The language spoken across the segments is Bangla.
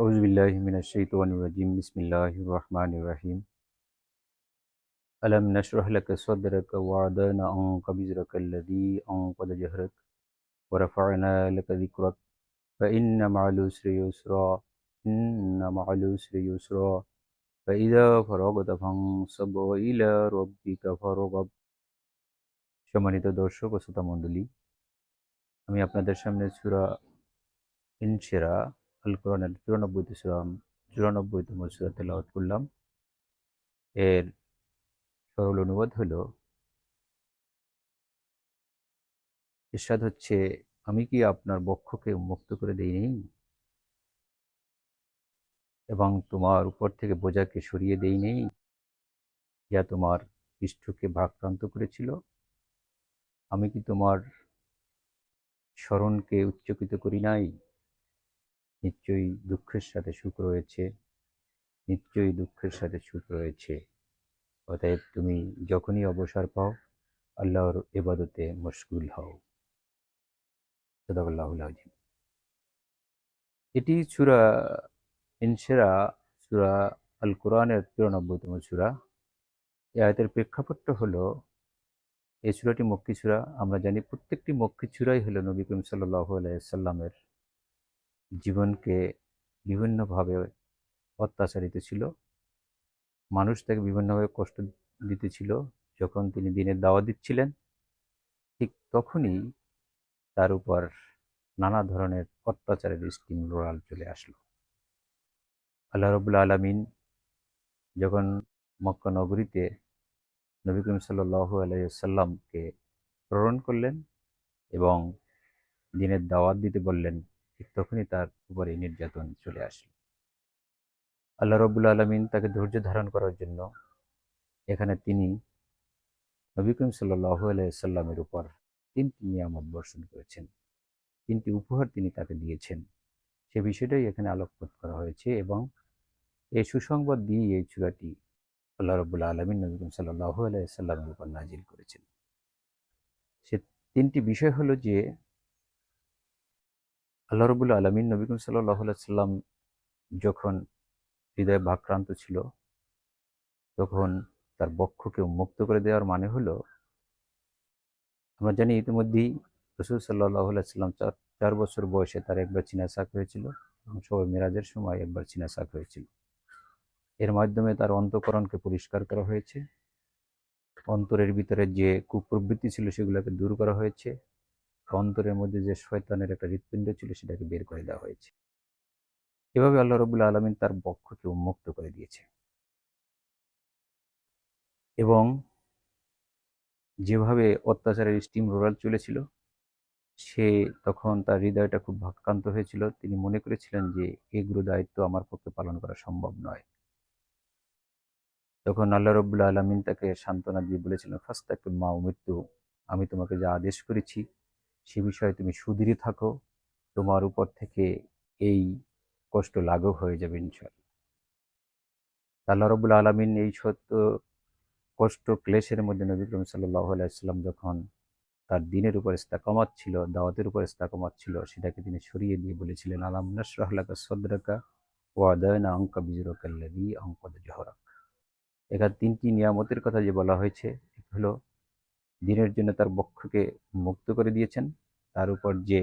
أعوذ بالله من الشيطان الرجيم. بسم الله الرحمن الرحيم. ألم نشرح لك صدرك وعدنا عنك بزرك الذي أنقذ جهرك ورفعنا لك ذكرك. فإن مع العسر يسرا إن مع العسر يسرا. فإذا فرغت فانصب إلى ربك فارغب. সম্মানিত দর্শক ও শ্রোতা আমি আপনাদের সামনে সুরা ইনসিরা আল কোরআনের চুরানব্বইতে সুরা, চুরানব্বইতম সুরা তেলাওয়াত করলাম। এর সরল অনুবাদ হলো, ইরশাদ হচ্ছে, আমি কি আপনার বক্ষকে মুক্ত করে দেইনি? এবং তোমার উপর থেকে বোঝাকে সরিয়ে দেই নেই যা তোমার পৃষ্ঠকে ভাক্রান্ত করেছিল। আমি কি তোমার স্মরণকে উচ্চকিত করি নাই? নিশ্চয়ই দুঃখের সাথে সুখ রয়েছে। নিশ্চয়ই দুঃখের সাথে সুখ রয়েছে। অতএব তুমি যখনই অবসর পাও, আল্লাহর এবাদতে মশগুল হও। এটি সুরা ইনসেরা সুরা আল কোরআনের চুরানব্বইতম সুরা। এই আয়তের প্রেক্ষাপটটা হলো, এই সুরাটি মক্কি চূড়া আমরা জানি প্রত্যেকটি মক্কি চূড়াই হলো নবী করিম সাল্লাহ আলাইসাল্লামের জীবনকে বিভিন্নভাবে অত্যাচারিত ছিল। মানুষ তাকে বিভিন্নভাবে কষ্ট দিতেছিল। যখন তিনি দিনের দাওয়া দিচ্ছিলেন, ঠিক তখনই তার উপর নানা ধরনের অত্যাচারের স্টিম রোয়াল চলে আসলো। আল্লাহ রবুল্লা আলমিন যখন মক্কা নগরীতে নবী করিম সাল্লাহ আলাইসাল্লামকে প্রেরণ করলেন এবং দিনের দাওয়াত দিতে বললেন ঠিক তখনই তার উপরে নির্যাতন চলে আসলো। আল্লাহ রবুল্লা আলমিন তাকে ধৈর্য ধারণ করার জন্য এখানে তিনি নবী করিম সাল্লাহ আলাইসাল্লামের উপর তিনটি নিয়ামত বর্ষণ করেছেন। তিনটি উপহার তিনি তাকে দিয়েছেন। সে বিষয়টাই এখানে আলোকপাত করা হয়েছে এবং এই সুসংবাদ দিয়ে এই চূড়াটি আল্লাহ রবুল্লা আলমিন নবী করিম সাল্লাহ আলাইসাল্লামের উপর নাজিল করেছেন। সে তিনটি বিষয় হলো যে আল্লাহ রবুল্লা আলমিন নবী সাল্লাম যখন হৃদয়ে ভাক্রান্ত ছিল, তখন তার বক্ষকে মুক্ত করে দেওয়ার মানে হলো, আমরা জানি ইতিমধ্যেই রসুল সাল্লাহ সাল্লাম চার চার বছর বয়সে তার একবার চীনা শাক হয়েছিল এবং সবাই মেরাজের সময় একবার চীনা শাক হয়েছিল। এর মাধ্যমে তার অন্তকরণকে পরিষ্কার করা হয়েছে। অন্তরের ভিতরে যে কুপ্রবৃত্তি ছিল সেগুলোকে দূর করা হয়েছে। অন্তরের মধ্যে যে শয়তানের একটা হৃৎপিণ্ড ছিল, সেটাকে বের করে দেওয়া হয়েছে। এভাবে আল্লাহ রবুল্লা আলমিন তার বক্ষকে উন্মুক্ত করে দিয়েছে। এবং যেভাবে অত্যাচারের স্টিম রোলার চলেছিল, সে তখন তার হৃদয়টা খুব ভাক্রান্ত হয়েছিল। তিনি মনে করেছিলেন যে এগুলো দায়িত্ব আমার পক্ষে পালন করা সম্ভব নয়। তখন আল্লাহ রবুল্লা আলমিন তাকে সান্ত্বনা দিয়ে বলেছিলেন ফার্স্ট তাকে মা মৃত্যু আমি তোমাকে যা আদেশ করেছি সে বিষয়ে তুমি সুদৃঢ় থাকো। তোমার উপর থেকে এই কষ্ট লাঘব হয়ে যাবে ইনশাল আল্লাহ রবুল আলমিন এই সত্য কষ্ট ক্লেশের মধ্যে নবী আলাইসাল্লাম যখন তার দিনের উপর ইস্তাকামাত ছিল, দাওয়াতের উপর ইস্তাকামাত ছিল, সেটাকে তিনি সরিয়ে দিয়ে বলেছিলেন, আলাম নসরাহলাকা সদরাকা ওয়াদায়না অঙ্কা বিজরকাল্লাদি অঙ্কদ জহরাক? এখানে তিনটি নিয়ামতের কথা যে বলা হয়েছে হলো দিনের জন্য তার বক্ষকে মুক্ত করে দিয়েছেন। তার উপর যে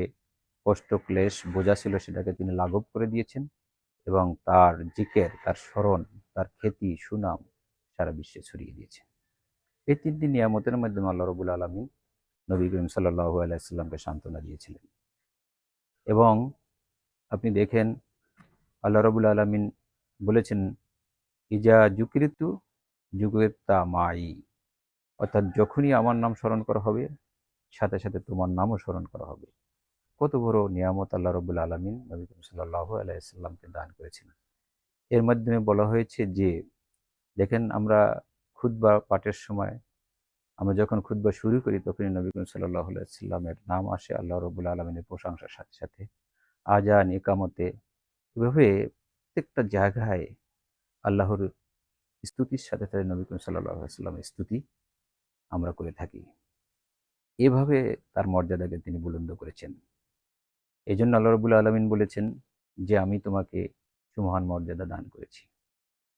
কষ্ট, ক্লেশ, বোঝা ছিল সেটাকে তিনি লাঘব করে দিয়েছেন এবং তার জিকের, তার স্মরণ, তার খ্যাতি, সুনাম সারা বিশ্বে ছড়িয়ে দিয়েছে। এই তিনটি নিয়ামতের মাধ্যমে আল্লাহ রবুল আলমী নবী করিম সাল্লাহ আলাইসাল্লামকে সান্ত্বনা দিয়েছিলেন। এবং আপনি দেখেন আল্লাহ রবুল আলমিন বলেছেন, ইজা যুকৃতু যুগেতা মাই। অর্থাৎ যখনই আমার নাম স্মরণ করা হবে, সাথে সাথে তোমার নামও স্মরণ করা হবে। কত বড় নিয়ামত আল্লাহ রবুল্লা আলমিন নবী করিম সাল্লাহ আলাইসাল্লামকে দান করেছেন। এর মাধ্যমে বলা হয়েছে যে, দেখেন আমরা খুদ্া পাঠের সময়, আমরা যখন খুদ্া শুরু করি, তখনই নবী করিম সাল্লাহ সাল্লামের নাম আসে আল্লাহ রবুল্লা আলমিনের প্রশংসার সাথে সাথে। আজান, একামতে, এভাবে প্রত্যেকটা জায়গায় আল্লাহর স্তুতির সাথে সাথে নবী করিম সাল্লাহ সাল্লামের স্তুতি আমরা করে থাকি। এভাবে তার মর্যাদাকে তিনি বুলন্দ করেছেন। এই জন্য আল্লাহ আলমিন বলেছেন যে, আমি তোমাকে সুমহান মর্যাদা দান করেছি।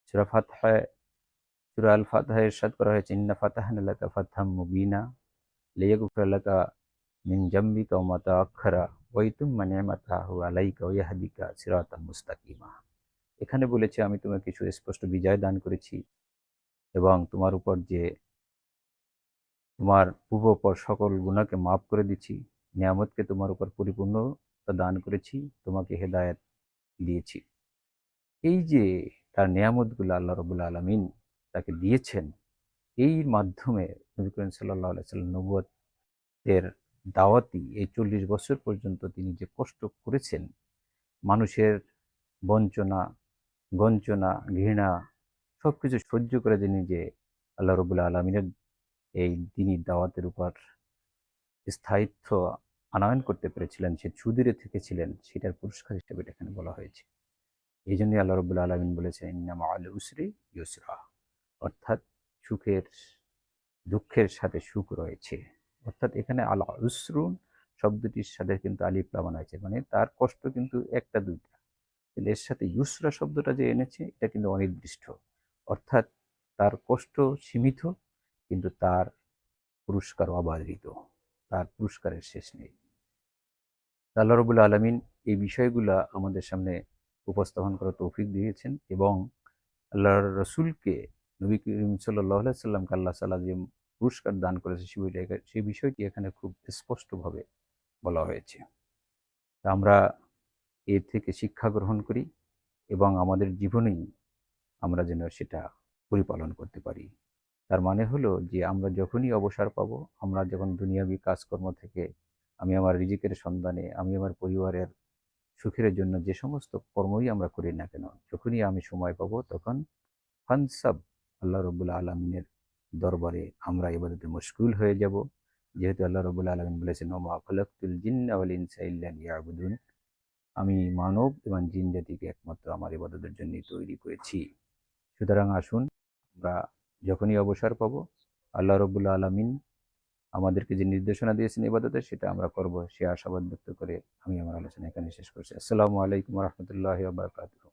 সুরা ফাতহায় সুরা আল ফাতহায় ইরশাদ করা হয়েছে, ইন্না ফাতাহানা লাকা ফাতহাম মুবিনা লিয়াগফিরা লাকা মিন জাম্বিকা ওয়া মা তাআখারা ওয়া ইউতিম্মা নি'মাতাহু আলাইকা ওয়া ইয়াহদিকা সিরাতাম মুস্তাকিমা। এখানে বলেছে, আমি তোমাকে সুস্পষ্ট বিজয় দান করেছি এবং তোমার উপর যে তোমার পূর্বপর সকল গুণাকে মাফ করে দিচ্ছি, নিয়ামতকে তোমার উপর পরিপূর্ণতা দান করেছি, তোমাকে হেদায়েত দিয়েছি। এই যে তার নিয়ামতগুলো আল্লাহ রবুল্লা আলমিন তাকে দিয়েছেন, এই মাধ্যমে নবী করিম সাল্লাহ সাল্লাম নবুয়ের দাওয়াতি এই চল্লিশ বছর পর্যন্ত তিনি যে কষ্ট করেছেন, মানুষের বঞ্চনা, গঞ্চনা, ঘৃণা সব কিছু সহ্য করে তিনি যে আল্লাহ রবুল্লা আলমিনের এই দিনই দাওয়াতের উপর স্থায়িত্ব আনয়ন করতে পেরেছিলেন, সে সুদূরে থেকেছিলেন, সেটার পুরস্কার হিসেবে এটা এখানে বলা হয়েছে। এই জন্যই আল্লাহ রবুল্লা আলমিন বলেছেন ইন্নামা আল উসরি ইউসরা অর্থাৎ সুখের, দুঃখের সাথে সুখ রয়েছে। অর্থাৎ এখানে আল উসরুন শব্দটির সাথে কিন্তু আলিফ লাগানো হয়েছে মানে তার কষ্ট কিন্তু একটা দুইটা। কিন্তু এর সাথে ইউসরা শব্দটা যে এনেছে, এটা কিন্তু অনির্দিষ্ট। অর্থাৎ তার কষ্ট সীমিত কিন্তু তার পুরস্কার অবাধিত তার পুরস্কারের শেষ নেই। আল্লাহ রবুল্লা আলমিন এই বিষয়গুলা আমাদের সামনে উপস্থাপন করার তৌফিক দিয়েছেন এবং আল্লাহর রসুলকে নবী করিম সাল্লাহ সাল্লামকে আল্লাহ সাল্লাহ যে পুরস্কার দান করেছে সেই বিষয়টি এখানে খুব স্পষ্টভাবে বলা হয়েছে। তা আমরা এর থেকে শিক্ষা গ্রহণ করি এবং আমাদের জীবনেই আমরা যেন সেটা পরিপালন করতে পারি। তার মানে হলো যে আমরা যখনই অবসর পাবো, আমরা যখন দুনিয়াবি কাজকর্ম থেকে আমি আমার রিজিকের সন্ধানে, আমি আমার পরিবারের সুখের জন্য যে সমস্ত কর্মই আমরা করি না কেন, যখনই আমি সময় পাবো তখন ফানসাব আল্লাহ রবুল্লা আলমিনের দরবারে আমরা এবাদতে মুশকুল হয়ে যাব। যেহেতু আল্লাহ রবুল্লা আলমিন বলেছেন, ওমা আমি মানব এবং জিন জাতিকে একমাত্র আমার ইবাদতের জন্যই তৈরি করেছি। সুতরাং আসুন আমরা যখনই অবসর পাব, আল্লাহ রবুল্লা আলমিন আমাদেরকে যে নির্দেশনা দিয়েছেন ইবাদতে, সেটা আমরা করব। সে আশাবাদ ব্যক্ত করে আমি আমার আলোচনা এখানে শেষ করছি। আসসালামু আলাইকুম রহমতুল্লাহ বারকাতুহ।